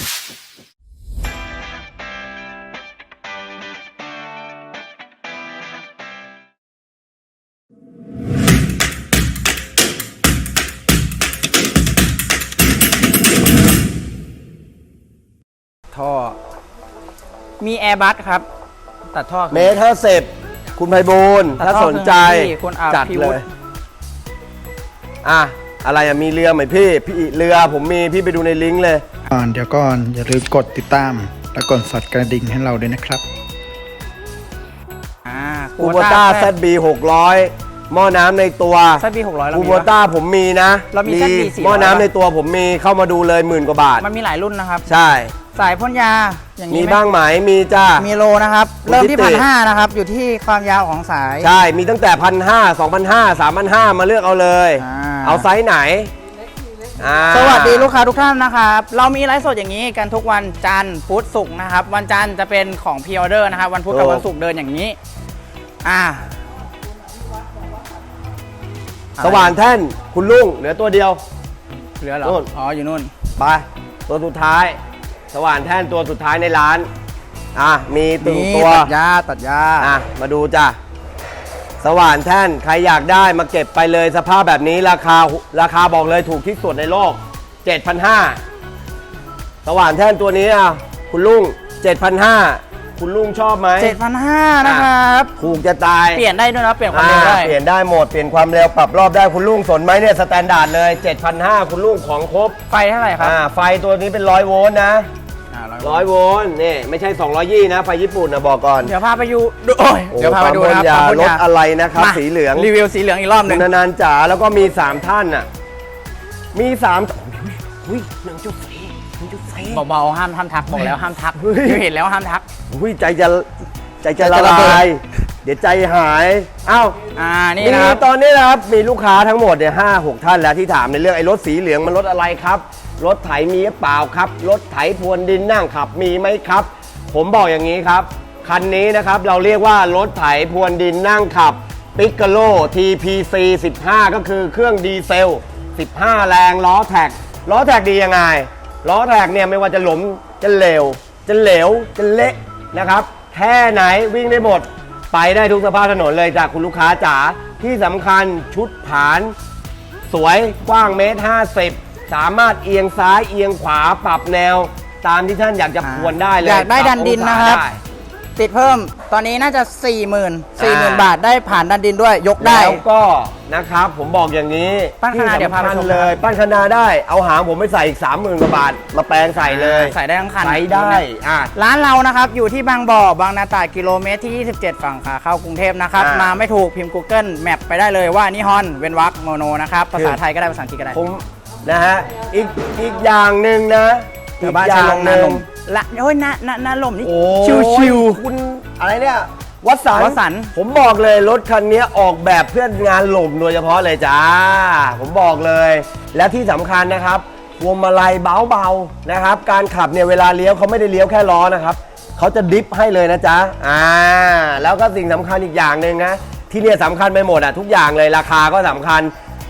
ท่อ มีแอร์บัสครับ ตัดท่อเมตรห้าสิบคุณไพบูลย์ตัดถ้าท่อสนใจเครื่องที่คุณอาจัดพี่เลวุฒิยอะ อะไรอะมีเรือไหมพี่ พี่เรือผมมีพี่ไปดูในลิงก์เลย ก่อนเดี๋ยวก่อนอย่าลืมกดติดตาม และกดสั่นกระดิ่งให้เราด้วยนะครับอ่าคูโบต้าแซดบีหกร้อยหม้อน้ำในตัวแซดบีหกร้อยเราคูมีโบปะ ต้าผมมีนะเรามี ZB 400 หม้อน้ำในตัวผมมีเข้ามาดูเลยหมื่นกว่าบาท มันมีหลายรุ่นนะครับ ใช่ สายพ่นยาอย่างมีนี้ไหบ้างไหมมีจ้า มีโลนะครับคุณเริ่มที่ทิพันติห้านะครับ อยู่ที่ความยาวของสาย ใช่ มีตั้งแต่พันห้าสองพันห้าสามพันห้ามาเลือกเอาเลย อ่า เอาไซส์ไหน อ่า สวัสดีลูกค้าทุกท่านนะครับ เรามีไลฟ์สดอย่างนี้กันทุกวันจันทร์พุธศุกร์นะครับ วันจันทร์จะเป็นของพ r ออเดอร์นะครับ วันพุธกับวันศุกร์เดินอย่างนี้ อ่าสว่านแท่นคุณลุงเหลือตัวเดียว เหลือเหรอ นู่น อ๋อ อยู่นู่น ไปตัวสุดท้าย สว่านแท่นตัวสุดท้ายในร้าน อะมีตึงนี่ตัวตัดยาตัดยาอะมาดูจ้ะ สว่านแท่น ใครอยากได้มาเก็บไปเลยสภาพแบบนี้ราคาราคาบอกเลยถูกที่สุดในโลก 7,500 สว่านแท่นตัวนี้อะคุณลุง 7,500 คุณลุงชอบไหม7,500 นะครับ ถูกจะตาย เปลี่ยนได้ด้วยนะ เปลี่ยนความเร็วได้อ่าเปลี่ยนได้หมด เปลี่ยนความเร็ว ปรับรอบได้คุณลุงสนไหมเนี่ยสแตนดาร์ดเลย 7,500 คุณลุงของครบ ไฟเท่าไหร่ครับอ่าไฟตัวนี้เป็นร้อยโวลต์นะอ่า ร้อยโวลต์นี่ไม่ใช่200ยี่นะไฟญี่ปุ่นนะบอกก่อนเดี๋ยวพาไปดูดูโอ้ยโอ้เดี๋ยวพาไปดูปั๊มนะครับพ่นยาปั๊มพ่นรยาถอะไรนะครับ มาสีเหลืองรีวิวสีเหลืองอีกรอบหนึ่คุงณนันต์จ๋าแล้วก็มี 3 ท่านน่ะมี3อุ้ยหนึ่งจุดสี่หนึ่งจุดสี่ เบาๆห้ามห้ามทักบอกแล้วห้ามทักเฮ้ยเดี๋ยวเห็นแล้วห้ามทัก อุ้ยใจจะใจจะใจละจะระเบิลาดยเดี๋ยวใจหายอ้าว อ่านี่มีนะครับตอนนี้นะครับ มีลูกค้าทั้งหมดเนี่ยห้าหกท่านแล้วที่ถามในเรื่องไอ้รถสีเหลืองมันรถอะไรครับ รถไถมีหรือเปล่าครับ รถไถพรวนดินนั่งขับมีไหมครับ ผมบอกอย่างนี้ครับ คันนี้นะครับเราเรียกว่ารถไถพรวนดินนั่งขับปิก l o TPC 15 ก็คือเครื่องดีเซล 15 แรงล้อแท็ก ล้อแท็กดียังไง ล้อแท็กเนี่ยไม่ว่าจะหลมจะเหลว จะเหลว จะเละนะครับ แค่ไหนวิ่งได้หมด ไปได้ทุกสภาพถนนเลยจากคุณลูกค้าจ๋าที่สำคัญชุดผาน สวยกว้างเมตรห้า สิบสามารถเอียงซ้ายเอียงขวาปรับแนว ตามที่ท่านอยากจะพวนได้เลยอยากได้ปดันดินองศานะครับได้ติดเพิ่มตอนนี้น่าจะ 4 0 0 0 0 0อ่า40,000 บาทได้ผ่านดันดินด้วยยกได้ แล้วก็นะครับ ผมบอกอย่างนี้ปั้นคณาที่เดี๋ยวพาไปสำชคัญมเลย ปั้นคณาได้เอาหางผมไปใส่อีกสามหมื่นกว่าบาท มาแปลงใส่เลยใส่ได้ทั้งคันใส่ได้อะ ร้านเรานะครับ อยู่ที่บางบ่อบางนาตราดกิโลเมตรที่ 27 ฝั่งขาเข้ากรุงเทพนะครับ อ่ามมาไม่ถูกพิมพ์ Google Map ไปได้เลยว่านี่ฮอนเวนวักโมโนนะครับ ภาษาไทยก็ได้ภาษาอังกฤษก็ได้ ผม นะฮะอีกอีกอย่างหนึ่งนะเดี๋ยวบ้านอชาย่าลงงหนานึ่ลงมละโอ้ยนานานาลมนี่โอ้ชิวชิวคุณอะไรเนี่ยวัดสันวัดสันผมบอกเลยรถคันนี้ออกแบบเพื่องานหลมโดยเฉพาะเลยจ้า ผมบอกเลย และที่สำคัญนะครับพวงมาลัยเบาๆนะครับ การขับเนี่ยเวลาเลี้ยวเขาไม่ได้เลี้ยวแค่ล้อนะครับเขาจะดิฟให้เลยนะจ๊ะอ่าแล้วก็สิ่งสำคัญอีกอย่างหนึ่งนะที่เนี่ยสำคัญไปหมดอะทุกอย่างเลยราคาก็สำคัญ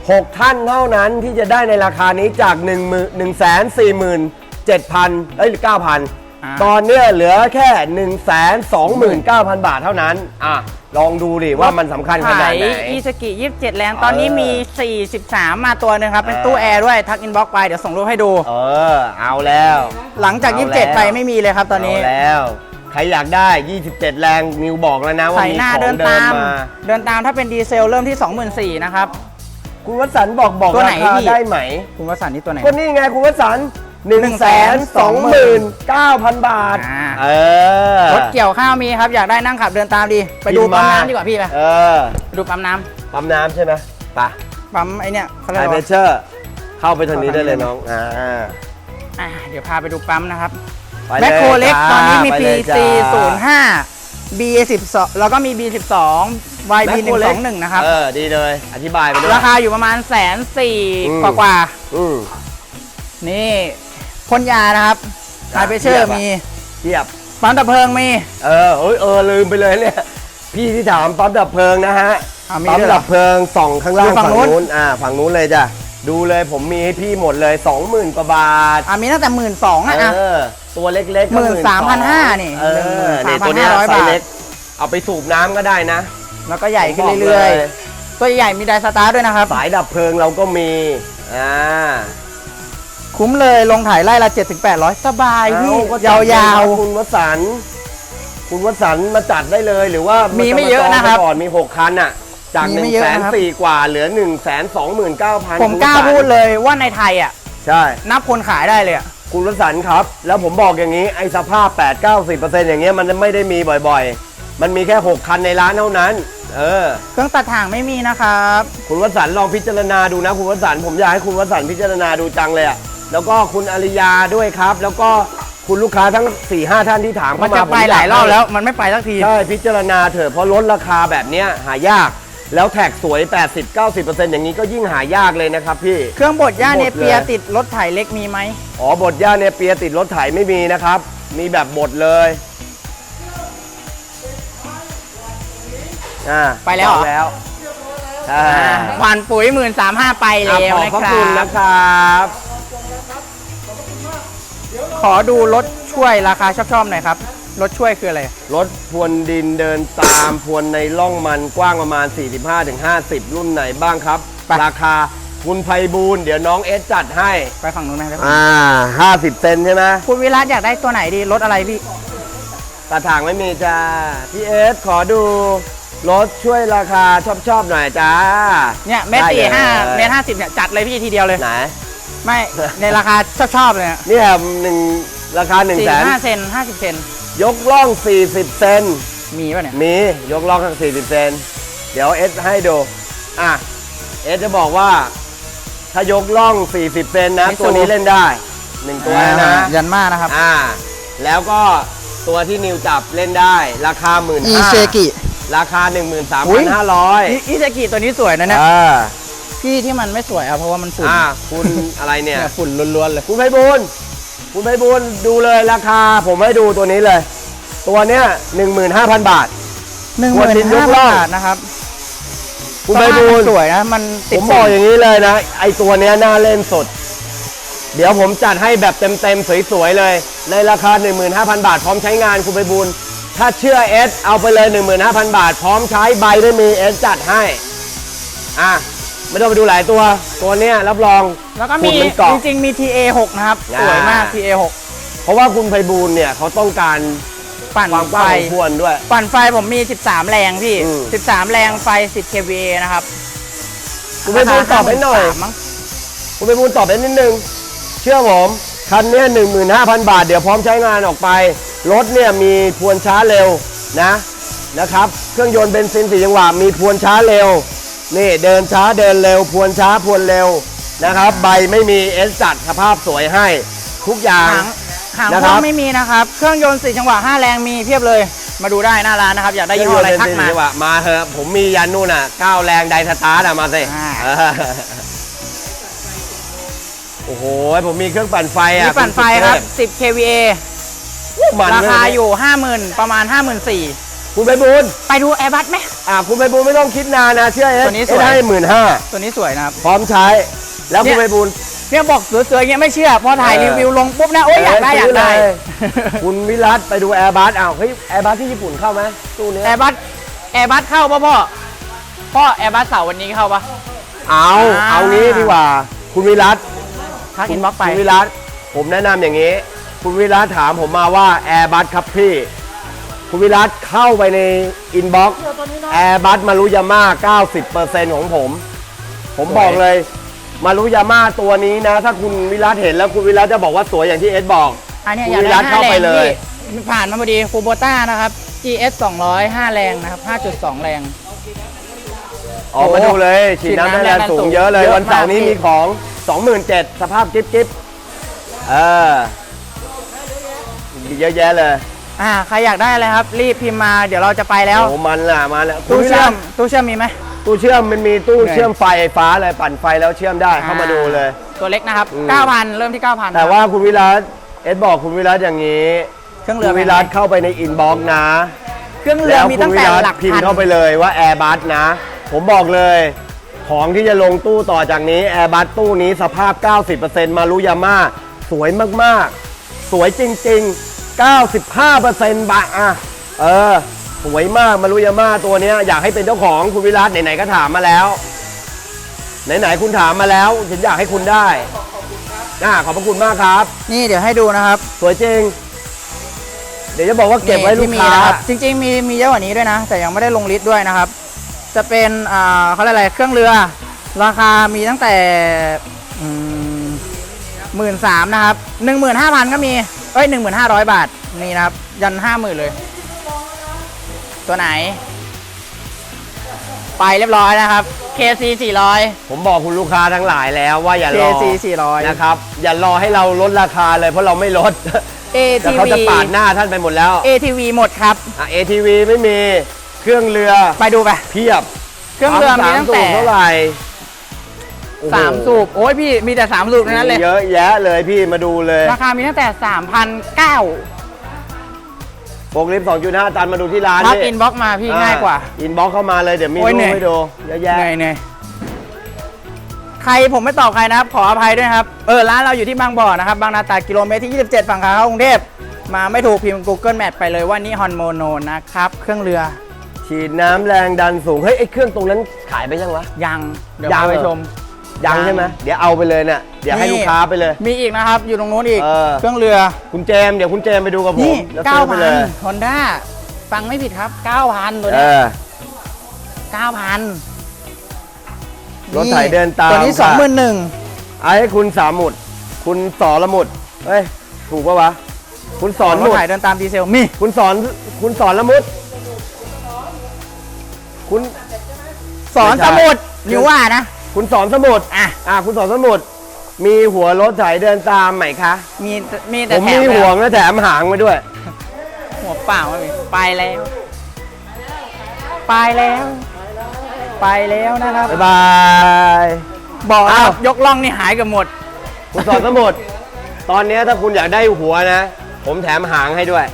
6 ท่านเท่านั้นที่จะได้ในราคานี้จาก 1 1 4 7 0 0 0เอ้ย9,000อ่าตอนเนี้ยเหลือแค่ 1 2 9 0 0 0 บาทเท่านั้น อะ ลองดูดิว่ามันสำคัญขนาดไหนอีสกิ27 แรง ตอนนี้มี 43 มาตัวหนึงครับ เป็นตู้แอร์ด้วย ทักอินบ็อกไป เดี๋ยวส่งรูปให้ดู เออ เอาแล้ว หลังจาก เอาแล้ว 27 ไปไม่มีเลยครับตอนนี้เาแล้ว ใครอยากได้ 27 แรงนิวบอกแล้วนะว่าใส่มีหน้าของเดินเดิตานมมา เดินตามถ้าเป็นดีเซลเริ่มที่ 24,000นะครับ คุณวัสันต์บอกบอกตัวไหนราคาพี่ ได้ไหม คุณวสันต์นี่ตัวไหน ก็นี่ไงคุณวัสันต์1 2 9 0 0 0บาท อ่า เออรถเกี่ยวข้าวมีครับอยากได้นั่งขับเดินตามดี ไปดูพิมพ์ปั๊มมาน้ำดีกว่าพี่ไปเออไปดูปั๊มน้ปั๊มน้ำใช่ไหมไปำปั๊มไอเนี่ยเขาเรีไฮยกเพว่าเชอร์ เข้าไปทางนี้ได้เลยเข้าทางนี้น้อง อ่า อะเดี๋ยวพาไปดูปั๊มนะครับ ไปแมคโครเล็กจ้าตอนนี้มี ไปเลย PC จ้า 05 B 12แล้วก็มี B 12 YB แมคโครเล็ก121นะครับ เออ ดีเลย อธิบายไปด้วยราคาอยู่ประมาณแสนสี่อืม กว่ากว่าอืม ๆนี่พ่นยานะครับไฮจ้ะเปเชอเทียร์บอะ มีเทียบ ปั๊มดับเพลิงมี เออเอ้ยเออ ลืมไปเลยเนี่ย พี่ที่ถามปั๊มดับเพลิงนะฮะ อะมีปั๊มด้วยเหรอดับเพลิงส่องข้างล่างอยู่ฝั่ฝั่งงนู้น นู้น อ่า ฝั่งนู้นเลยจ้ะ ดูเลยผมมีให้พี่หมดเลย 20,000 กว่าบาท อะมีตั้งแต่หมื่นสองอะ เออ ตัวเล็กๆก็13,500นี่เออ13,500นี่ตัวเนี้ยบาทไซส์เล็ก เอาไปสูบน้ำก็ได้นะ แล้วก็ใหญ่ขึ้นผมบกเรื่อยลๆตัวใหญ่มีไดสตาร์ทด้วยนะครับ สายดับเพลิงเราก็มีอ่าคุ้มเลยลงถ่ายไล่ละ 7 800 สบายพี่เอ้ก็ยจัดาวไปครับคุณวสันต์คุณวสันต์มาจัดได้เลยหรือว่ามีมีไม่เยอะนะครับก่อนมี 6 คันอะ จากมี1ไม่นึ่งเยอะแสนนะครับสี่กว่าเหลือ1นึ่งแสนสองหมื่นเก้าพันๆผมกล้าพูดเลยว่าในไทยอะ ใช่ นับคนขายได้เลยอะคุณวสันต์ครับ แล้วผมบอกอย่างนี้ไอ้สภาพ 8 9 0 อย่างเงี้ยมันไม่ได้มีบ่อยๆ มันมีแค่ 6 คันในร้านเท่านั้น เออ เครื่องตัดถ่างไม่มีนะครับ คุณวสันต์ลองพิจารณาดูนะ คุณวสันต์ผมอยากให้คุณวสันต์พิจารณาดูจังเลยอะแล้วก็คุณอริยาด้วยครับ แล้วก็คุณลูกค้าทั้ง4 5ท่านที่ถามมันเข้ามาจะไปผมหลายรอบให้แล้วมันไม่ไปสักที ใช่พิจารณาเถอะเพราะลดราคาแบบเนี้ยหายาก แล้วแท็กสวย 80-90%อย่างนี้ก็ยิ่งหายากเลยนะครับพี่ เครื่องบดย่าบดเนเปียเลย ติดรถไถเล็กมีไหม อ๋อบทย่าเนเปียติดรถไถไม่มีนะครับ มีแบบบทเลย อ่าไปแล้วเหรอ แล้วอ่าผ่านปุ๋ยหมื่นสามห้าไปอะแล้วขอบนะพระครัคุณบนะครับ ขอดูรถช่วยราคาชอบๆหน่อยครับ รถช่วยคืออะไร รถพรวนดินเดินตาม พรวนในร่องมันกว้างประมาณ 45-50 รุ่นไหนบ้างครับ ไป ราคาคุณไพบูลย์เดี๋ยวน้องเอสจัดให้ ไปฝั่งนู้นไหมครับอ่า 50 เซนใช่ไหมคุณวิรัตอยากได้ตัวไหนดี รถอะไรพี่ กระถางไม่มีจ้าพี่เอสขอดูรถช่วยราคาชอบๆหน่อยจ้า เนี่ยเมตรได้สี่ห้าเลย เมตรห้าสิบเนี่ยจัดเลยพี่ทีเดียวเลย ไหน ไม่ ในราคาชอบๆเลยเนี่ยหนึ่งราคา1นึ่งสี่แสนห้าเซนห้าสิบเซนยกล่อง 40 เซนมีป่ะเนี่ย มียกล่องทั้ง40 เซนเดี๋ยวเอสให้ดู อะเอสจะบอกว่า ถ้ายกล่อง 40 เซนนะมิซูตัวนี้เล่นได้หนึ่งตัวนะ ยันมานะครับ อ่า แล้วก็ ตัวที่นิวจับเล่นได้ ราคาหมื่นอีเซกิ ราคา อุ๊ย 13,500อีอีเซกิตัวนี้สวยนะเนี่ยอ่าพี่ที่มันไม่สวยอะเพราะว่ามันฝุ่นอ่าคุณอะไรเนี่ย เนี่ยฝุ่นล้วนๆเลย คุณไพบูลย์คุณไพบูลย์ดูเลยราคาผมให้ดูตัวนี้เลย ตัวเนี้ย15,000 บาท หนึ่งหควรมื่นดินยห้ากพันล่องบาทนะครับคุณไพบูลย์ สวยนะ มันผติดมบอกอย่างนี้เลยนะ ไอตัวเนี้ยน่าเล่นสด เดี๋ยวผมจัดให้แบบเต็มๆ สวยๆ เลย ในราคา 15,000 บาท พร้อมใช้งานคุณไพบูลย์ถ้าเชื่อเอสเอาไปเลย 15,000 บาท พร้อมใช้ใบไม่มีเอสจัดให้ อะ ไม่ต้องไปดูหลายตัว ตัวเนี้ยรับรองแล้วก็มีฝุ่นนเกาะ จริงๆมี TA6 นะครับ อ่า สวยมาก TA6 เพราะว่าคุณไพบูลย์เนี่ยเขาต้องการปั่นความกไฟว้างของพวนด้วย ปั่นไฟผมมี 13 แรงพี่ อืม 13 แรงไฟ 10 kVA นะครับคุณไพบูลย์ตอบให้หน่อย ราคา53มั้งคุณไปบูลย์ตอบไปนิดนึง เชื่อผม คันเนี้ย15,000 บาท เดี๋ยวพร้อมใช้งานออกไป รถเนี่ยมีพวนช้าเร็วนะนะครับ เครื่องยนต์เบนซินสี่จังหวะมีพวนช้าเร็ว นี่เดินช้าเดินเร็ว พวนช้าพวนเร็วนะครับ ใบไม่มีเอสจัดสภาพสวยให้ ทุกอย่างหางหางนะเคครัรื่อบงไม่มีนะครับ เครื่องยนต์4จังหวะ5แรงมีเพียบเลย มาดูได้หน้าร้านนะครับ อยากได้ยี่ห้ออะไรเคทังกยนต์เบนซินมาสี่จังหวะมาเถอะผมมียันนู่นอะก้าวแรงไดสตาร์ทอะมาสิอ่าเออ โอ้โห ผมมีเครื่องปั่นไฟอะมีปั่นไฟครับ 10 kVA มันราคาเลยอยู่ 50,000 ประมาณ 54,000คุณไปบูลย์ไปดู Airbus ไหมอ่าคุณไปบูลย์ไม่ต้องคิดนานนะเชื่อเอสตัวนี้สเอวยสให้หมื่นห้าตัวนี้สวยนะครับ พร้อมใช้ แล้วเนี่คุณยไปบูลย์เนี่ยบอกสวยๆอย่างเงี้ยไม่เชื่อ พอถ่ายเออรีวิวลงปุ๊บนะ โอ้ยอยากได้อยากได้ซื้เลยคุณวิรัตไปดูแอร์บัสอ้าวเฮ้ยแอร์บัสที่ญี่ปุ่นเข้าไหมตู้เนี้ยแอร์บัสแอร์บัสเข้าป่ะพ่อ พ่อแอร์บัสเสาร์วันนี้เข้าป่ะเอาอ่าเอางี้ดีกว่า คุณวิรัต ทักอินบ็อกไป คุณวิรัตผมแนะนำอย่างนี้ คุณวิรัตถามผมมาว่าแอร์บัสครับพี่ คุณวิรัตเข้าไปในอินบ็อกซ์แอร์บัสมารุยาม่า90%ของผม ผมสวยบอกเลย มารุยาม่าตัวนี้นะ ถ้าคุณวิรัตเห็นแล้วคุณวิรัตจะบอกว่าสวยอย่างที่เอสบอก อันเนี้ยคุณอยากวิได้รัติห้าเข้าแรไปงเลยพี่ผ่านมาพอดีคูโบต้านะครับ GS 200 5แรงนะครับ 5.2 แรง ออกมาดูเลยฉีดน้ำได้แรงสูงเยอะเลยเยอะมากวันเสาร์นี้มีของ 27,000สภาพกิ๊บกิ๊บเออมีเยอะแยะเลยอ่าใครอยากได้อะไรครับ รีบพิมพ์มาเดี๋ยวเราจะไปแล้วโอ้มันล่ะมาแล้วคุณตู้วิเชื่รัอตมตู้เชื่อมมีไหมตู้เชื่อมมันมีตู้เหนื่อยเชื่อมไฟฟ้าเลยปั่นไฟแล้วเชื่อมได้เข้ามาดูเลย ตัวเล็กนะครับอืม9,000 เริ่มที่ 9,000 แต่ว่าคุณวิรัตเอสบอกคุณวิรัตอย่างนี้เครื่องคุเรือณวิรัตเข้าไปในอินบ็อกซ์นะ เครื่องเรือแล้วมีคุตั้ณงวิแต่รัตหลักพิมพันพ์เข้าไปเลยว่าแอร์บัสนะ ผมบอกเลยขของที่จะลงตู้ต่อจากนี้แอร์บัสตู้นี้สภาพ 90%มารุยาม่าสวยมากๆ สวยจริง ๆ 95%บะอะเออ สวยมากมารุยาม่าตัวเนี้ยอยากให้เป็นเจ้าของคุณวิรัตไหน ๆ ก็ถามมาแล้ว ไหน ๆ คุณถามมาแล้วฉันอยากให้คุณได้อ่าขอบพระคุณมากครับ นี่เดี๋ยวให้ดูนะครับ สวยจริง เดี๋ยวจะบอกว่าเก็บไว้ลูกที่มีค้านะครับจริง ๆ มีมีเยอะกว่านี้ด้วยนะ แต่ยังไม่ได้ลงลิสต์ด้วยนะครับ จะเป็นอ่าเขาเรียกอะไรเครื่องเรือ ราคามีตั้งแต่หมื่นสามนะครับหนึ่งหมื่นห้าพันก็มีเอ้ยหนึ่งหมื่นห้าร้อยบาทนี่นะครับ ยันห้าหมื่นเลย ตัวไหน ไปเรียบร้อยนะครับ KC 400 ผมบอกคุณลูกค้าทั้งหลายแล้วว่าอย่ารอ KC 400 นะครับ อย่ารอให้เราลดราคาเลยเพราะเราไม่ลดแต่ ATV เขาจะปาดหน้าท่านไปหมดแล้ว ATV หมดครับอะ ATV ไม่มี เครื่องเรือไปดูไปเพียบเครื่องเรือมีตั้งแต่ สาสูบเท่าไหร่โอ้โหสามสูบโอ้ยพี่มีแต่สามสูบทั้งนั้นเลย เยอะแยะเลยพี่มาดูเลยราคามีตั้งแต่สามพันเก้าโฟกลิฟต์2.5 ตันมาดูที่ร้านทักนี่อินบ็อกมาพี่ง่ายกว่า อินบ็อกเข้ามาเลยเดี๋ยวมีโอ้ยรูเหนื่ปอย ให้ดูเยอะเหแยะนื่อยเหนื่อยใครผมไม่ตอบใครนะครับ ขออภัยด้วยนะครับ เออ ร้านเราอยู่ที่บางบ่อนะครับ บางนาตราดกิโลเมตรที่ 27 ฝั่งขาเข้ากรุงเทพมาไม่ถูกพิมพ์ Google Map ไปเลยว่านี่ฮอนโมโนนะครับ เครื่องเรือ ฉีดน้ำแรงดันสูง เฮ้ย ไอ้เครื่องตรงนั้นขายไปยังวะ ยังเดี๋ยวยังพาไปเหรอ ชม ยังใช่ไหมเดี๋ยวเอาไปเลยเนี่ยเดี๋ยวให้นี่ลูกค้าไปเลย มีอีกนะครับ อยู่ตรงนู้นอีก เออ เครื่องเรือ คุณเจมส์เดี๋ยวคุณเจมส์ไปดูกับผมนี่แล้วซื้อไปเลย9,000 Honda ฟังไม่ผิดครับ 9,000 ตัวเอเนี้ยอ 9,000รถไถเดินตามตัวนี้ ค่ะ 21,000 เอาให้คุณสามหมุด คุณสอนละหมุดเฮ้ย ถูกปะวะ คุณสอนหรมุถดไถเดินตามดีเซลมี คุณสอนคุณสอนละมุด คุณสอนไม่ใช่สมุดนิวว่านะคุณสอนสมุดอะอะคุณสอนสมุดมีหัวรถไถเดินตามไหมคะมีมีผแต่มแถมีมห่วงและแถมหางไว้ด้วย หัวเปล่าไม่มีไปแล้ว ไปแล้ว ไปแล้วนะครับบ๊ายบายบอกแล้วอ้าวยกล่องนี่หายเกับหมด คุณสอนสมุด ตอนเนี้ยถ้าคุณอยากได้หัวนะ ผมแถมหางให้ด้วย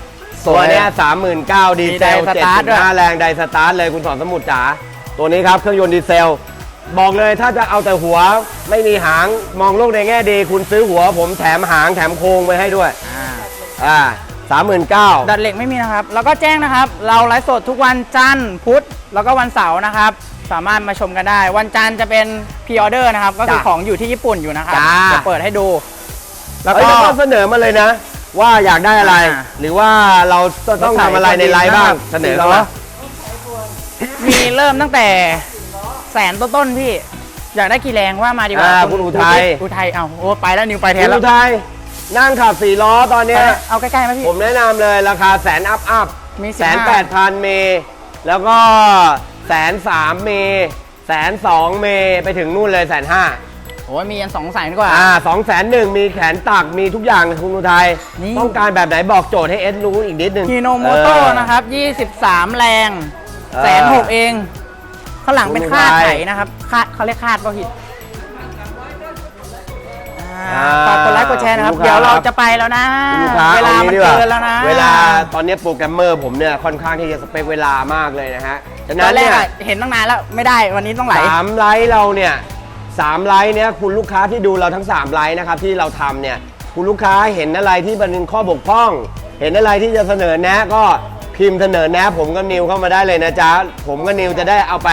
สวยตัวเนี้ยสามหมื่นเก้าดีเซลมีไดสเจ็ดตาร์ทจุดด้วย ห้าแรงไดสตาร์ทเลยคุณสอนสมุดจ๋าตัวนี้ครับเครื่องยนต์ดีเซล บอกเลยถ้าจะเอาแต่หัวไม่มีหางมองโลกในแง่ดี คุณซื้อหัวผมแถมหางแถมโครงไปให้ด้วย อ่าอ่าสามหมื่นเก้าดัดเหล็กไม่มีนะครับ แล้วก็แจ้งนะครับ เราไลฟ์สดทุกวันจันทร์พุธแล้วก็วันเสาร์นะครับ สามารถมาชมกันได้ วันจันทร์จะเป็นพ r ออเดอร์นะครับ ก็คือจ้ะของอยู่ที่ญี่ปุ่นอยู่นะครับจ้า จะเปิดให้ดู แล้วเอ้ยก็ แล้วก็เสนอมาเลยนะ ว่าอยากได้อะไร อ่าหรือว่าเราต้องทำอะไรในไลฟ์บ้างเสนอเข้ามา มีเริ่มตั้งแต่แสนต้นๆพี่ อยากได้กี่แรงว่ามาดีกว่าอ่าคุณอุทัย อุทัยเอาโอ้ไปแล้วนิวไปแทคุนณแล้วอุทัยนั่งขับสี่ล้อตอนไปเนี้ยแล้วเอาใกล้ๆไหมพี่ ผมแนะนำเลยราคาแสนอัพอัพมีแสน15แปดพันเมแล้วก็แสนสามเมแสนสองเมไปถึงนู่นเลยแสนห้า โอ้ยมียันสองแสนกว่า อ่าสองแสนหนึ่งมีแขนตักมีทุกอย่างเลยคุณอุทัยนี่ ต้องการแบบไหนบอกโจทย์ให้เอสรู้อีกนิดนึงฮีโนโมโต้เออ นะครับ 23 แรงเออแสนหกเอง ข้างหลังเป็นคุณคาดอุทัยไถนะครับคาดเขาเรียกคาดป่ะพี่อ่าอ่าฝากกดไลค์กดแชร์นะครับคุณลูกค้าเดี๋ยวเราจะไปแล้วนะ คุณลูกค้าเวลาอมันงี้ดีว่เกินแล้วนะเวลาตอนนี้โปรแกรมเมอร์ผมเนี่ยค่อนข้างที่จะสเปคเวลามากเลยนะฮะฉะตนั้อนนแรเนี่กยอะเห็นตั้งนานแล้วไม่ได้วันนี้ต้องไหล สามไลฟ์เราเนี่ย สามไลฟ์เนี่ยคุณลูกค้าที่ดูเราทั้ง 3 ไลฟ์นะครับที่เราทำเนี่ยคุณลูกค้าเห็นอะไรที่มันเป็นข้อบกพร่อง เห็นอะไรที่จะเสนอแนะก็พิมพ์เสนอแนะ ผมกับนิวเข้ามาได้เลยนะจ๊ะ ผมกับนิวจะได้เอาไป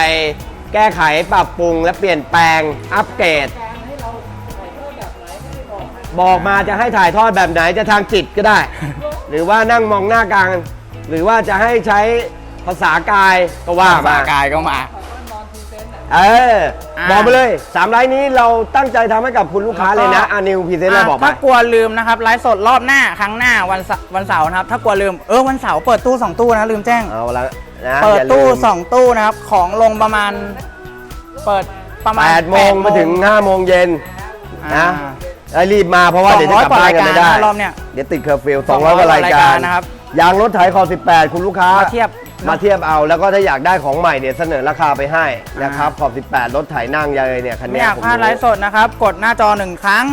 แก้ไขปรับปรุงและเปลี่ยนแปลงอัปเกรด บอกมาจะให้ถ่ายทอดแบบไหนจะทางจิตก็ได้ หรือว่านั่งมองหน้ากลางหรือว่าจะให้ใช้ภาษากายก็ว่าภาษามากายก็มา เอออ่าบอกไปเลยสามไลน์นี้เราตั้งใจทำให้กับคุณลูกค้าเลยนะอานิวพรีเซนต์เลยบอกไป ถ้ากลัวลืมนะครับไลฟ์สดรอบหน้าครั้งหน้าวันเสาร์วันเสาร์นะครับ ถ้ากลัวลืมเออวันเสาร์เปิดตู้สองตู้นะลืมแจ้ง เอาละนะเปิดอย่าลืมตู้สองตู้นะครับของลงประมาณ เปิดประมาณแปดโมงมาถึงห้าโมงเย็นอ่า นะไอ้รีบมาเพราะว่าเดี๋ยวจะกลับบ้านกันไม่ได้สองร้อยกว่ารายการนะรอบเนี้ยเดี๋ยวติดเคอร์ฟิวสสอองงร้ร้ออยยกว่ารายกว่ารายกาการรนะครับ ยางรถไถคอ18 คุณลูกค้ามาเทียบ มาเทียบเอาแล้วก็ถ้าอยากได้ของใหม่เดี๋ยวเสนอราคาไปให้นะครับขอบ 18 รถไถนั่งเลยเนี่ยคันไม่เนี้อยากผมพลาดไลฟ์สดนะครับ กดหน้าจอหนึ่งครั้ง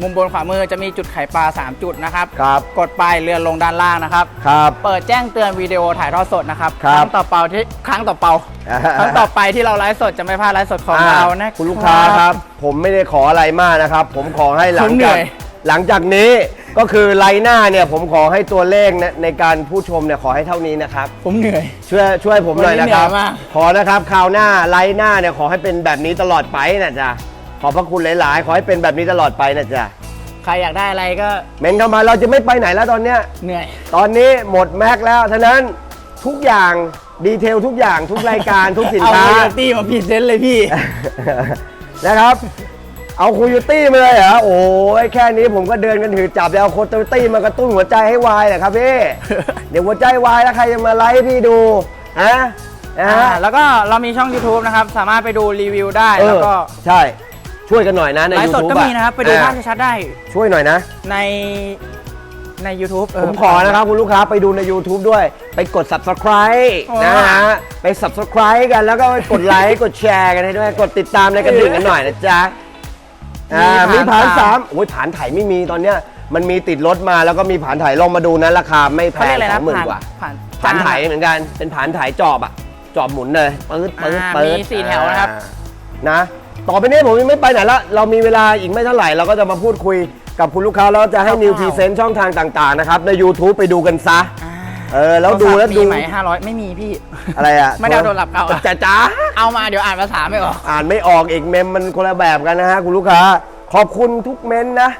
มุมบนขวามือจะมีจุดไข่ปลา 3 จุดนะครับ ครับกดไปเรือลงด้านล่างนะครับ ครับ เปิดแจ้งเตือนวิดีโอถ่ายทอดสดนะครับครับงต่อเปาที่ครั้งต่อเปาอ่า ครั้งต่อไปที่เราไลฟ์สดจะไม่พลาดไลฟ์สดของอ่าเรานะ คุณลูกค้าครับ ผมไม่ได้ขออะไรมากนะครับ ผมขอให้หลังผมเหนื่จากอย หลังจากนี้ ก็คือไลน์หน้าเนี่ยผมขอให้ตัวเลขในในการผู้ชมเนี่ยขอให้เท่านี้นะครับ ผมเหนื่อย ช่วยช่วยผมหน่อยนะครับ วันนี้เหนื่อยมาก ขอนะครับคราวหน้าไลน์หน้าเนี่ยขอให้เป็นแบบนี้ตลอดไปนะจ๊ะขอบพระคุณหลาย ๆ ขอให้เป็นแบบนี้ตลอดไปนะจ๊ะใครอยากได้อะไรก็เมนเข้ามาเราจะไม่ไปไหนแล้วตอนเนี้ย เหนื่อย ตอนนี้หมดแม็กแล้วฉะนั้นทุกอย่างดีเทลทุกอย่างทุกรายการ ทุกสินเอาค้าโรยตี้มาพรีเซนต์เลยพี่ นะครับ เอาคูยูตี้มาเลยเหรอโอ้ยแค่นี้ผมก็เดินกันถือจับแล้วเอาโคโยตี้มากระตุ้นหัวใจให้วายแหละครับพี่ เดี๋ยวหัวใจวายแล้วใครจะมาไลฟ์ให้พี่ดูฮะนะอ่าฮะแล้วก็เรามีช่อง YouTube นะครับ สามารถไปดูรีวิวได้ เอแล้วอก็ใช่ ช่วยกันหน่อยนะในไลฟ์สด YouTube ก็มีนะครับ ไปดูอ่ภาพชัดๆได้ช่วยหน่อยนะ ในใน YouTube เผมขอนะครับคุณลูกค้าไปดูใน YouTube ด้วย ไปกด subscribe โอ้ นะฮะ ไป subscribe กันแล้วก็ไปกดไลค์ กดแชร์กันให้ด้วย กดติดตามในกระดิ่งกันหน่อยนะจ๊ะ อ่ามีผานสามโอ้ยผานไถไม่มีตอนเนี้ยมันมีติดรถมาแล้วก็มีผานไถลองมาดูนะราคาไม่แพเขาเรียงกอะไรสอนะงหมื่นผ่านกว่า ผ่านผานไถเหมือนกันเป็นผานไถจอบอะจอบหมุนเลยปื๊ดปื๊ดอ่าปื๊ดมีสี่แถวนะครับ อ่านะ ต่อไปนี้ผมยังไม่ไปไหนละเรามีเวลาอีกไม่เท่าไหร่ เราก็จะมาพูดคุยกับคุณลูกค้าแล้วจะให้นิวพรีเซนต์ช่องทางต่างๆนะครับ ใน YouTube ไปดูกันซะ อ่า เออแล้วดูแล้วดู มีไหม500ไม่มีพี่ อะไรอะไม่ได้เอาโทรศัพท์เก่าอะ จ้าจ้าเอามาเดี๋ยวอ่านภาษาไม่ออก อ่านไม่ออกอีกเมมมันคนละแบบกันนะฮะคุณลูกค้า ขอบคุณทุกเมนต์นะ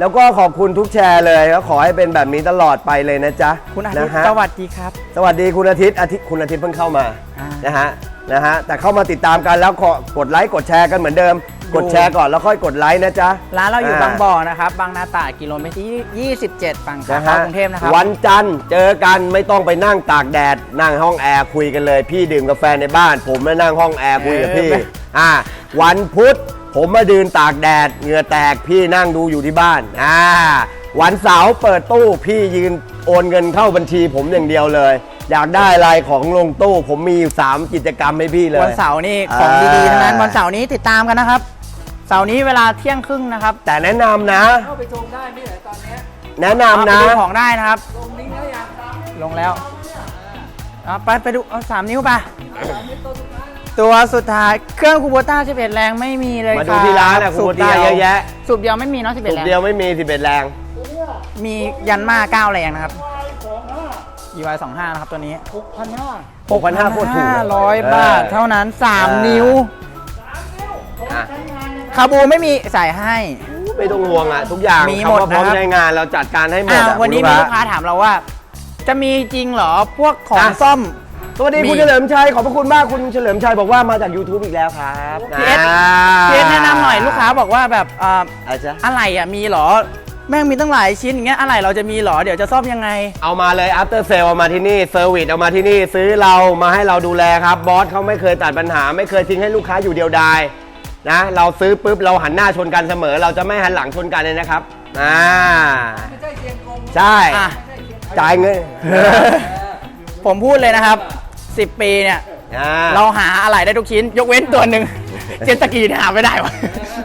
แล้วก็ขอบคุณทุกแชร์เลยแล้วขอให้เป็นแบบนี้ตลอดไปเลยนะจ๊ะคุณอาทิตนะย์ฮะ สวัสดีครับ สวัสดีคุณอาทิตย์อาทิตย์คุณอาทิตย์เพิ่งเข้ามาอ่าน นะฮะนะฮะแต่เข้ามาติดตามกันแล้วขอกดไลค์กดแชร์กันเหมือนเดิม กดแชร์ก่อนแล้วค่อยกดไลค์นะจ๊ะ ร้านเราอยู่อ่าบางบ่อนะครับ บางนาตราดกิโลเมตรที่ 27 ฝั่งขานะเข้าฮะกรุงเทพนะครับ วันจันทร์เจอกันไม่ต้องไปนั่งตากแดด นั่งห้องแอร์คุยกันเลย พี่ดื่มกาแฟในบ้าน ผมมานั่งห้องแอร์คุยกับพี่เอออ่าวันพุธผมมาดื่นตากแดดเหงื่อแตกพี่นั่งดูอยู่ที่บ้านอ่าวันเสาร์เปิดตู้พี่ยืนโอนเงินเข้าบัญชีผมอย่างเดียวเลย อยากได้อะไรของลงตู้ ผมมีอยู่3กิจกรรมให้พี่เลย วันเสาร์นี่ของอ่าดีๆทั้งนั้นวันเสาร์นี้ติดตามกันนะครับ เสาร์นี้เวลาเที่ยงครึ่งนะครับแต่แนะนำนะ เข้าไปชมได้ไม่เหรอตอนเนี้ยแนะนำนะเอาไปดูของได้นะครับ ลงลิงก์แล้วยังครับลงแล้วเอาไปไปดูเอาสามนิ้วไปสามนิ้วตัวสุดท้ายตัวสุดท้ายเครื่องคูโบต้า11แรงไม่มีเลยมาคดูรับที่ร้านนะคุณสูโบบต้าเดียวเยอะแยะ สูบเดียวไม่มีเนาะ11สูบแรงเดียวไม่มี11แรง มียันมา9แรงนะครับ EY 25นะครับตัวนี้หกพันห้า6,500โคตรถูก 500 บาทเท่านั้น 3 นิ้วอะ คาบูไม่มีใส่ให้ ไม่ต้องห่วงอะ ทุกอย่างมีหมดคำว่าพร้อมนะครับ ใช้งานเราจัดการให้หมดอ่าอะวันนี้คุมีณลูกค้าถามเราว่า จะมีจริงเหรอพวกของอะซ่อม สวัสดีมีคุณเฉลิมชัยขอบพระคุณมากคุณเฉลิมชัยบอกว่ามาจาก YouTube อีกแล้วครับพีเอสอ่าเพียแนะนำหน่อยลูกค้าบอกว่าแบบอ่าอะไรจ๊ะอะไรอะมีเหรอ แม่งมีตั้งหลายชิ้นอย่างเงี้ยอะไรเราจะมีเหรอเดี๋ยวจะซ่อมยังไง เอามาเลย after sale เอามาที่นี่เซอร์วิสเอามาที่นี่ซื้อเรามาให้เราดูแลครับบอสเขาไม่เคยตัดปัญหา ไม่เคยทิ้งให้ลูกค้าอยู่เดียวดาย นะ เราซื้อปุ๊บเราหันหน้าชนกันเสมอ เราจะไม่หันหลังชนกันเลยนะครับอ่าไม่ใช่เชียงกงใช่อะ ไม่ใช่เชียงจ่ายเงินผมพูดเลยนะครับ 10 ปีเนี่ย อ่าเราหาอะไรได้ทุกชิ้น ยกเว้นตัวหนึ่ง เจตสกีเนี่ยหาไม่ได้วะ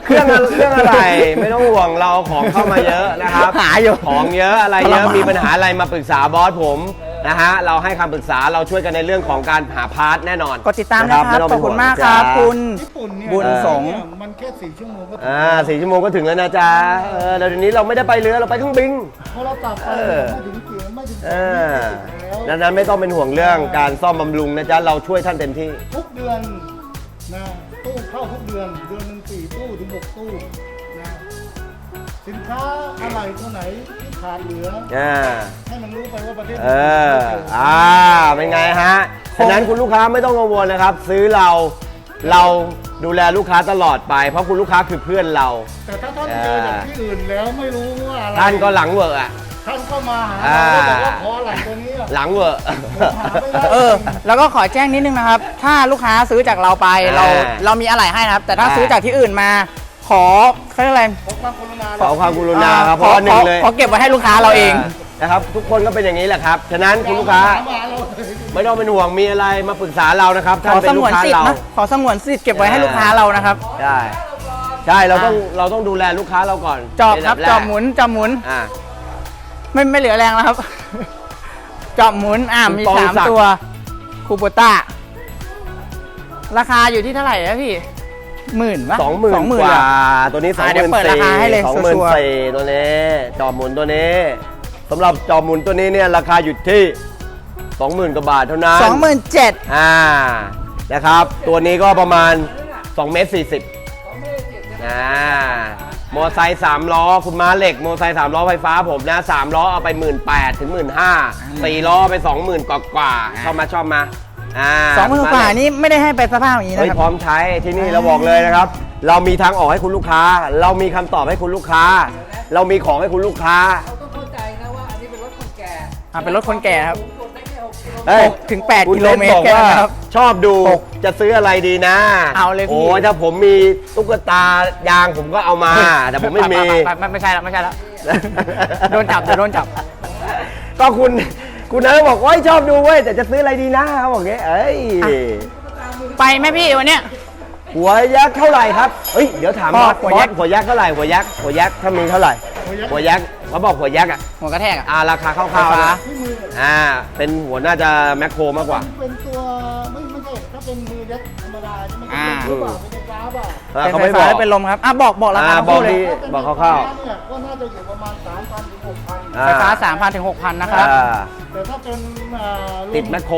เครื่องเครื่องอะไรไม่ต้องห่วงเราของเข้ามาเยอะนะครับ หาอยู่ ของเยอะอะไรเยทรอะมานมีปัญหาอะไรมาปรึกษาบอสผม นะฮะเราให้คำปรึกษาเราช่วยกันในเรื่องของการหาพาร์ทแน่นอนกดติดตามนะครับไม่ต้งขเป็อบนคุห่วณงมากนะคจ๊ะรับคุณ ญี่ปุ่นเนี่ยบุญสงฆ์ เนี่ยมันแค่สี่ชั่วโมงก็ถึงอ่าสี่ชั่วโมงก็ถึงแล้วนะจ๊ะเออแล้วเดี๋ยวนี้เราไม่ได้ไปเรือเราไปเครื่องบิน เพราะเราตัดไปเออไม่ถึงเกียร์ไม่ถึงสเอองอนาทีแล้วดังนั้นไม่ต้องเป็นห่วงเรื่องการซ่อมบำรุงนะจ๊ะเราช่วยท่านเต็มที่ ทุกเดือนนะตู้เข้าทุกเดือน เดือนหนึ่งสี่ตู้ถึงหกตู้นะ สินค้าอะไรตัวไหนที่ขาดเหลือ อ่าให้มันรู้ไปว่าประเทศเอออ่าเป็นไงฮะฉะนั้นคุณลูกค้าไม่ต้องกังวลนะครับ ซื้อเราเราดูแลลูกค้าตลอดไป เพราะคุณลูกค้าคือเพื่อนเรา แต่ถ้าท่านเจอจากที่อื่นแล้วไม่รู้ว่าอะไรท่านก็หลังเวอร์อะท่านก็มาหาอ่าเราแล้วบอกว่าขออะไรตัวนี้อะ หลังเวอร์ผมหาไม่ได้เออแล้วก็ขอแจ้งนิดนึงนะครับ ถ้าลูกค้าซื้อจากเราไปอ่าเราเรามีอะไรให้นะครับ แต่ถ้าอ่า ซื้อจากที่อื่นมา ขอเขาเรียกอะไรขอความกรุณาขอความกรุณาครับเพขอราะว่าหนึ่งเลย ขอเก็บไว้ให้ลูกค้าเราเอง นะครับ ทุกคนก็เป็นอย่างนี้แหละครับ ฉะนั้นคุณลูกค้ามาเราไม่ต้องเป็นห่วงมีอะไรมาปรึกษาเรานะครับขท่านอเป็สนงลูวนกค้าสิทธิ์เรา นะขอสงวนสิทธิ์เก็บไว้ให้ลูกค้าเรานะครับได้ใช่เราต้องเราต้องดูแลลูกค้าเราก่อนจอบครับเป็นจดัอบหมุนจอบหมุนอ่า ไม่ไม่เหลือแรงแล้วครับ จอบหมุนอ่าคุณมีปองสามศักดิ์ ตัวคูโบต้าราคาอยู่ที่เท่าไหร่นะพี่ หมื่นวะสองหมื่นสองหมื่กนว่า ตัวนี้สองอะหเดี๋ยวมื่นเปิดราคาให้เลยสองหมื่นชัวร์ สี่ตัวนี้จอบหมุนตัวนี้สำหรับจอบหมุนตัวนี้เนี่ยราคาอยู่ที่สองหมื่นกว่าบาทเท่านั้นสองหมื่นเจ็ดอ่านะครับ ตัวนี้ก็ประมาณ2เมตร40อ่ามอไซค์3ล้อคุณม้าเหล็กมอไซค์3ล้อไฟฟ้าผมนะ3ล้อเอาไป1 8ื่นถึง1 5ื่นสี่ล้อไป20,000กว่ากว่าๆชอบมาชอบมา อ่าสองหมื่นกว่านี่ไม่ได้ให้ไปสภาพอย่างนี้เฮ้ยนะครับพร้อมใช้ที่นี่เราบอกเลยนะครับ เรามีทางออกให้คุณลูกค้า เรามีคำตอบให้คุณลูกค้า เรามีของให้คุณลูกค้าเขาต้องเข้าใจนะว่าอันนี้เป็นรถคนแก่อะเป็นรถคนแก่ครับกดได้แค่หกกิโล เฮ้ยหกถึงแปดคุณกิโลเมตรบอกแค่ว่านั้นครับชอบดูหกจะซื้ออะไรดีนะเอาเลยพี่ โอ้ยถ้าผมมีตุ๊กตายางผมก็เอามา แต่ผมไม่มีปๆๆๆไม่ใช่แล้วไม่ใช่แล้ว โดนจับจะโดนจับ ก็คุณ คุณนั้นบอกว่าชอบดูเว้ยแต่จะซื้ออะไรดีนะเขาบอกเงี้ยเอ้ยไปไหมพี่วันเนี้ยหัวยักษ์เท่าไหร่ครับเฮ้ยเดี๋ยวถามพ่บออสหัวบอยัสกษ์หัวยักษ์เท่าไหร่หัวยักษ์หัวยักษ์ถ้ามีเท่าไหร่หัวยักษ์เขาบอกหัวยักษ์อะหัวกระแทกอะอ่าราคาคไฟร่าวๆฟ้านะอ่าเป็นหัวน่าจะแมคโครมากกว่าเป็นตัว อ่าหรือเปล่าเป็นไฟฟ้าเปล่าอ่าเป็นเขาไฟไม่บฟ้าอกและเป็นลมครับอะบอกบอกราคาอ่าทั้งคู่เลยบอกดิถ้าเป็นบอกไฟคร่าวๆ เนี่ยก็น่าจะอยู่ประมาณ 3,000ถึง6,000 อ่ไฟฟ้า 3,000ถึง6,000 นะครับ อ่าแต่ถ้าเป็นอ่ารุ่นติดแมคโคร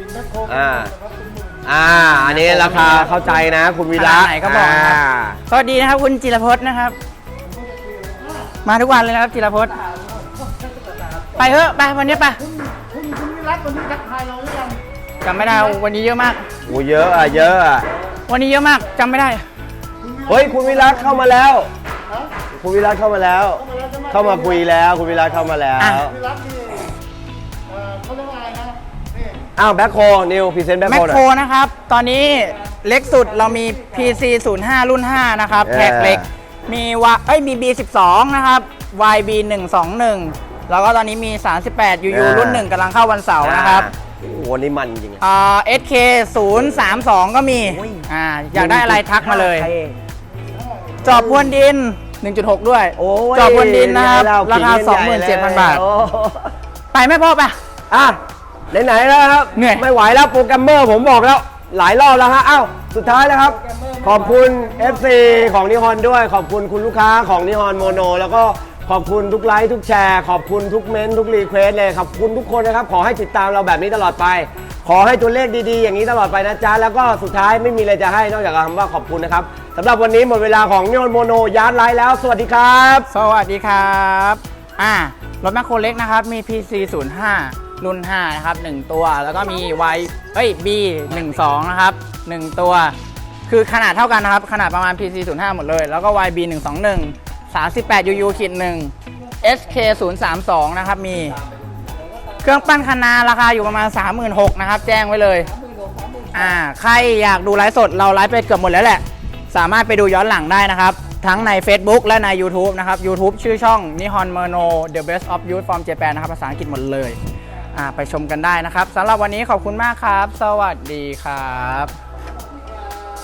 ติดแมคโครอ่า ก็เป็นหมื่น อ่า อันนี้ราคาเข้าใจนะ คุณวีระขนาดไหนก็บอกนะครับ สวัสดีนะครับคุณจิรพจน์นะครับ มาทุกวันเลยนะครับจิรพจน์ไปเถอะไปวันนี้ไปคุณคุณวิรัตวันนี้ทักทายเราหรือยังจำไม่ได้วันนี้เยอะมาก โอ้เยอะอะเยอะอะ วันนี้เยอะมากจำไม่ได้ เฮ้ยคุณวิรัตเข้ามาแล้วฮะคุณวิรัตเข้ามาแล้วเข้ามาแล้วใช่ไหเข้ามาคุยแล้วคุณวิรัตเข้ามาแล้วอะวิรัตนี่เอ่อเขาเรียกว่าอะไรนะนี่อ้าวแบ็คโคนิวพรีเซนต์แบ็คแมโคคหน่โครอย นะครับ ตอนนี้เล็กสุดเรามี PC 05รุ่น 5 นะครับเออแท็กเล็ก มีวเอ้ยมี B12 นะครับ YB 121แล้วก็ตอนนี้มี 38 UU รุ่น 1กำลังเข้าวันเสาร์นะครับ อ่า โอ้โหวันนี้มันจริงอ่า SK 032 ก็มีอ่า อยากได้อะไรทักมาเลยใครจอบพรวนดิน 1.6 ด้วย โอ้ยจอบพรวนดินนะครับเราคาขิงกันใหญ่เลย27,000บาท โอ้ไปไหม่พ่อไปะอะไหนๆแล้วครับเหนื่อยไม่ไหวแล้วโปรแกรมเมอร์ผมบอกแล้ว หลายรอบแล้วฮะอ้าวสุดท้ายแล้วครับ ขอบคุณ FC ของนิฮอนด้วย ขอบคุณคุณลูกค้าของนิฮอนโมโน แล้วก็ ขอบคุณทุกไลค์ทุกแชร์ ขอบคุณทุกเมนต์ทุกรีเควสเลยขอบคุณทุกคนนะครับ ขอให้ติดตามเราแบบนี้ตลอดไป ขอให้ตัวเลขดีๆ อย่างนี้ตลอดไปนะจ๊ะ แล้วก็สุดท้ายไม่มีอะไรจะให้นอกจากคำว่าขอบคุณนะครับสำหรับวันนี้หมดเวลาของนิฮอนโมโนยาร์ดไลท์แล้ว สวัสดีครับ สวัสดีครับอ่ารถแมคโครเล็กนะครับมี PC 05รุ่น 5 นะครับ 1 ตัว แล้วก็มี Y เอ้ย B 12 นะครับ 1 ตัว คือขนาดเท่ากันนะครับ ขนาดประมาณ PC 05หมดเลย แล้วก็ YB 121 38 UU ขีด1 SK 032นะครับมี เครื่องปั้นคณาราคาอยู่ประมาณ 36,000นะครับ แจ้งไว้เลย อ่า ใครอยากดูไลฟ์สดเราไลฟ์ไปเกือบหมดแล้วแหละ สามารถไปดูย้อนหลังได้นะครับ ทั้งใน Facebook และใน YouTube นะครับ YouTube ชื่อช่อง Nihon Merno The Best of Youth from Japan นะครับ ภาษาอังกฤษหมดเลย อ่า ไปชมกันได้นะครับสำหรับวันนี้ขอบคุณมากครับ สวัสดีครับ